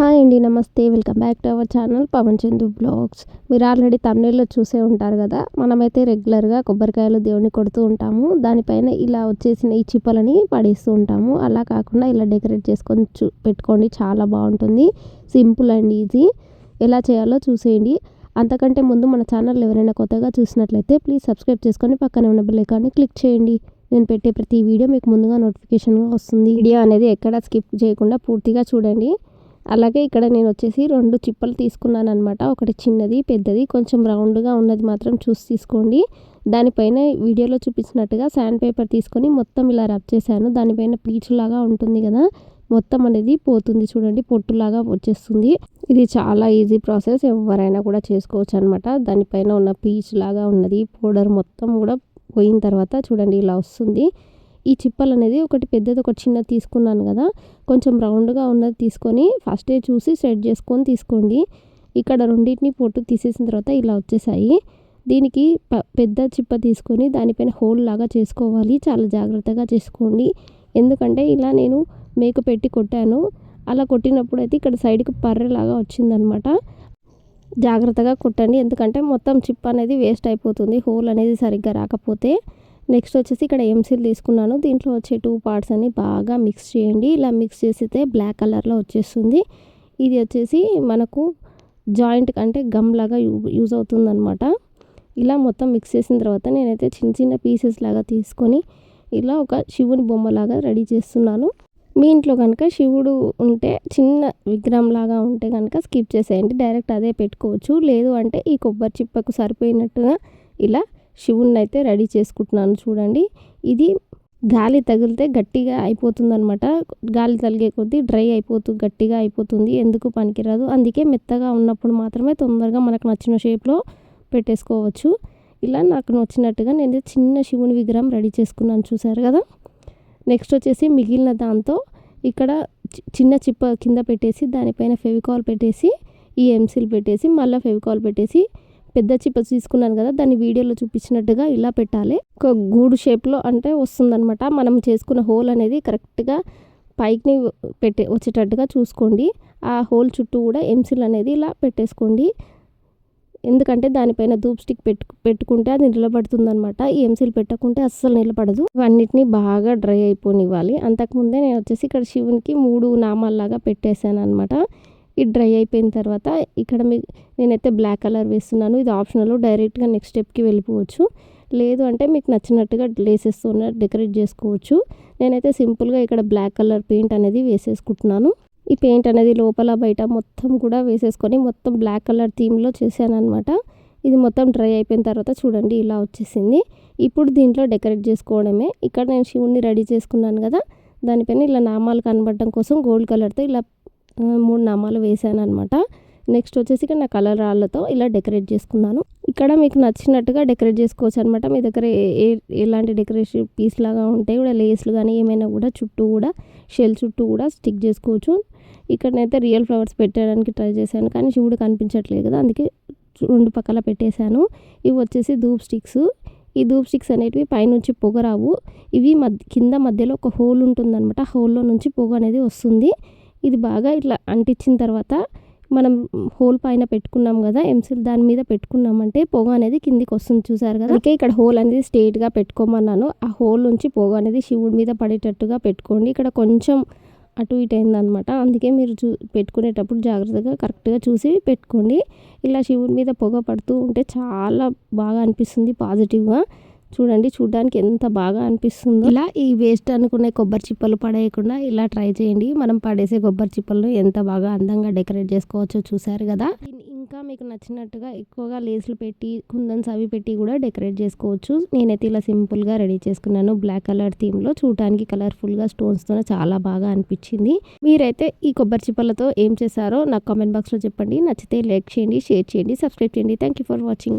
Hi అండి నమస్తే. Welcome back to our channel Pawan Chandu blogs. మీరు ఆల్రెడీ తమిళలో చూసే ఉంటారు కదా మనమైతే రెగ్యులర్గా కొబ్బరికాయలు దేవుని కొడుతూ ఉంటాము. దానిపైన ఇలా వచ్చేసిన ఈ చిప్పలని పడేస్తూ ఉంటాము. అలా కాకుండా ఇలా డెకరేట్ చేసుకొని చూ పెట్టుకోండి. చాలా బాగుంటుంది. Simple and easy. ఎలా చేయాలో చూసేయండి. అంతకంటే ముందు మన ఛానల్ ఎవరైనా కొత్తగా చూసినట్లయితే ప్లీజ్ సబ్స్క్రైబ్ చేసుకొని పక్కనే ఉన్న బిల్లకాన్ని క్లిక్ చేయండి. నేను పెట్టే ప్రతి వీడియో మీకు ముందుగా నోటిఫికేషన్గా వస్తుంది. వీడియో అనేది ఎక్కడ స్కిప్ చేయకుండా పూర్తిగా చూడండి. అలాగే ఇక్కడ నేను వచ్చేసి రెండు చిప్పలు తీసుకున్నాను అనమాట ఒకటి చిన్నది పెద్దది. కొంచెం రౌండ్గా ఉన్నది మాత్రం చూసి తీసుకోండి. దానిపైన వీడియోలో చూపించినట్టుగా శాండ్ పేపర్ తీసుకొని మొత్తం ఇలా రబ్ చేశాను. దానిపైన పీచులాగా ఉంటుంది కదా మొత్తం అనేది పోతుంది చూడండి పొట్టులాగా వచ్చేస్తుంది. ఇది చాలా ఈజీ ప్రాసెస్ ఎవరైనా కూడా చేసుకోవచ్చు అనమాట దానిపైన ఉన్న పీచ్ లాగా ఉన్నది. పౌడర్ మొత్తం కూడా పోయిన తర్వాత చూడండి ఇలా వస్తుంది. ఈ చిప్పలు అనేది ఒకటి పెద్దది ఒకటి చిన్నది తీసుకున్నాను కదా. కొంచెం రౌండ్గా ఉన్నది తీసుకొని ఫస్టే చూసి సెట్ చేసుకొని తీసుకోండి. ఇక్కడ రెండింటిని పొట్టు తీసేసిన తర్వాత ఇలా వచ్చేసాయి. దీనికి పెద్ద చిప్ప తీసుకొని దానిపైన హోల్ లాగా చేసుకోవాలి. చాలా జాగ్రత్తగా చేసుకోండి. ఎందుకంటే ఇలా నేను మేక పెట్టి కొట్టాను. అలా కొట్టినప్పుడు అయితే ఇక్కడ సైడ్కి పర్రెలాగా వచ్చిందనమాట. జాగ్రత్తగా కొట్టండి. ఎందుకంటే మొత్తం చిప్ అనేది వేస్ట్ అయిపోతుంది. హోల్ అనేది సరిగ్గా రాకపోతే. నెక్స్ట్ వచ్చేసి ఇక్కడ ఎంసీల్ తీసుకున్నాను దీంట్లో వచ్చే టూ పార్ట్స్ అన్ని బాగా మిక్స్ చేయండి. ఇలా మిక్స్ చేసితే బ్లాక్ కలర్లో వచ్చేస్తుంది. ఇది వచ్చేసి మనకు జాయింట్ అంటే గమ్ లాగా యూజ్ అవుతుందన్నమాట. ఇలా మొత్తం మిక్స్ చేసిన తర్వాత నేనైతే చిన్న చిన్న పీసెస్ లాగా తీసుకొని ఇలా ఒక శివుని బొమ్మలాగా రెడీ చేస్తున్నాను. మీ ఇంట్లో కనుక శివుడు ఉంటే చిన్న విగ్రహం లాగా ఉంటే కనుక స్కిప్ చేసేయండి. డైరెక్ట్ అదే పెట్టుకోవచ్చు. లేదు అంటే ఈ కొబ్బరి చిప్పకు సరిపోయినట్టుగా ఇలా శివుణ్ణి అయితే రెడీ చేసుకుంటున్నాను చూడండి. ఇది గాలి తగిలితే గట్టిగా అయిపోతుంది అనమాట గాలి తగిలే కొద్దీ డ్రై అయిపోతూ గట్టిగా అయిపోతుంది. ఎందుకు పనికిరాదు? అందుకే మెత్తగా ఉన్నప్పుడు మాత్రమే తొందరగా మనకు నచ్చిన షేప్లో పెట్టేసుకోవచ్చు. ఇలా నాకు నచ్చినట్టుగా నేను చిన్న శివుని విగ్రహం రెడీ చేసుకున్నాను చూసారు కదా? నెక్స్ట్ వచ్చేసి మిగిలిన దాంతో ఇక్కడ చిన్న చిప్ప కింద పెట్టేసి దానిపైన ఫెవికాల్ పెట్టేసి ఈ ఎంసిల్ పెట్టేసి మళ్ళీ ఫెవికాల్ పెట్టేసి పెద్ద చిప్ప తీసుకున్నాను కదా దాన్ని వీడియోలో చూపించినట్టుగా ఇలా పెట్టాలి. ఒక గూడు షేప్లో అంటే వస్తుందనమాట మనం చేసుకున్న హోల్ అనేది కరెక్ట్గా పైకి పెట్టే వచ్చేటట్టుగా చూసుకోండి. ఆ హోల్ చుట్టూ కూడా ఎంసిల్ అనేది ఇలా పెట్టేసుకోండి. ఎందుకంటే దానిపైన ధూప్ స్టిక్ పెట్టు పెట్టుకుంటే అది నిలబడుతుందనమాట ఈ ఎంసీలు పెట్టకుంటే అస్సలు నిలబడదు. ఇవన్నిటిని బాగా డ్రై అయిపోనివ్వాలి. అంతకుముందే నేను వచ్చేసి ఇక్కడ శివునికి మూడు నామాల్లాగా పెట్టేశాను అనమాట ఇది డ్రై అయిపోయిన తర్వాత ఇక్కడ మీ నేనైతే బ్లాక్ కలర్ వేస్తున్నాను. ఇది ఆప్షనల్ డైరెక్ట్గా నెక్స్ట్ స్టెప్కి వెళ్ళిపోవచ్చు. లేదు అంటే మీకు నచ్చినట్టుగా లేసెస్తో డెకరేట్ చేసుకోవచ్చు. నేనైతే సింపుల్గా ఇక్కడ బ్లాక్ కలర్ పెయింట్ అనేది వేసేసుకుంటున్నాను. ఈ పెయింట్ అనేది లోపల బయట మొత్తం కూడా వేసేసుకొని మొత్తం బ్లాక్ కలర్ థీమ్లో చేశాను అనమాట ఇది మొత్తం డ్రై అయిపోయిన తర్వాత చూడండి ఇలా వచ్చేసింది. ఇప్పుడు దీంట్లో డెకరేట్ చేసుకోవడమే. ఇక్కడ నేను శివుణ్ణి రెడీ చేసుకున్నాను కదా. దానిపైన ఇలా నామాలు కనబడడం కోసం గోల్డ్ కలర్తో ఇలా మూడు నామాలు వేసాను అనమాట నెక్స్ట్ వచ్చేసి ఇక్కడ నా కలర్ రాళ్ళతో ఇలా డెకరేట్ చేసుకున్నాను. ఇక్కడ మీకు నచ్చినట్టుగా డెకరేట్ చేసుకోవచ్చు అనమాట మీ దగ్గర ఏ ఎలాంటి డెకరేషన్ పీస్ లాగా ఉంటే కూడా లేస్లు కానీ ఏమైనా కూడా చుట్టూ కూడా షెల్ చుట్టూ కూడా స్టిక్ చేసుకోవచ్చు. ఇక్కడనైతే రియల్ ఫ్లవర్స్ పెట్టడానికి ట్రై చేశాను కానీ శివుడు కనిపించట్లేదు కదా అందుకే రెండు పక్కల పెట్టేశాను. ఇవి వచ్చేసి ధూప్ స్టిక్స్. ఈ ధూప్ స్టిక్స్ అనేటివి పైనుంచి పొగ రావు. ఇవి మధ్య కింద మధ్యలో ఒక హోల్ ఉంటుందన్నమాట. హోల్లో నుంచి పొగ అనేది వస్తుంది. ఇది బాగా ఇట్లా అంటించిన తర్వాత మనం హోల్ పైన పెట్టుకున్నాం కదా ఎంసిల్ దాని మీద పెట్టుకున్నామంటే పొగ అనేది కిందికి వస్తుంది చూసారు కదా. అందుకే ఇక్కడ హోల్ అనేది స్ట్రేట్గా పెట్టుకోమన్నాను. ఆ హోల్ నుంచి పొగ అనేది శివుడి మీద పడేటట్టుగా పెట్టుకోండి. ఇక్కడ కొంచెం అటు ఇటు అయిందనమాట అందుకే మీరు చూ పెట్టుకునేటప్పుడు జాగ్రత్తగా కరెక్ట్గా చూసి పెట్టుకోండి. ఇలా శివుడి మీద పొగ పడుతూ ఉంటే చాలా బాగా అనిపిస్తుంది పాజిటివ్గా చూడండి చూడడానికి ఎంత బాగా అనిపిస్తుందో. ఇలా ఈ వేస్ట్ అనుకునే కొబ్బరి చిప్పలు పడేయకుండా ఇలా ట్రై చేయండి. మనం పడేసే కొబ్బరి చిప్పలను ఎంత బాగా అందంగా డెకరేట్ చేసుకోవచ్చో చూసారు కదా. ఇంకా మీకు నచ్చినట్టుగా ఎక్కువగా లేసులు పెట్టి కుందన్స్ అవి పెట్టి కూడా డెకరేట్ చేసుకోవచ్చు. నేనైతే ఇలా సింపుల్గా రెడీ చేసుకున్నాను. బ్లాక్ కలర్ థీమ్లో చూడటానికి కలర్ఫుల్గా స్టోన్స్తో చాలా బాగా అనిపించింది. మీరైతే ఈ కొబ్బరి చిప్పలతో ఏం చేశారో నాకు కామెంట్ బాక్స్లో చెప్పండి. నచ్చితే లైక్ చేయండి షేర్ చేయండి సబ్స్క్రైబ్ చేయండి. Thank for watching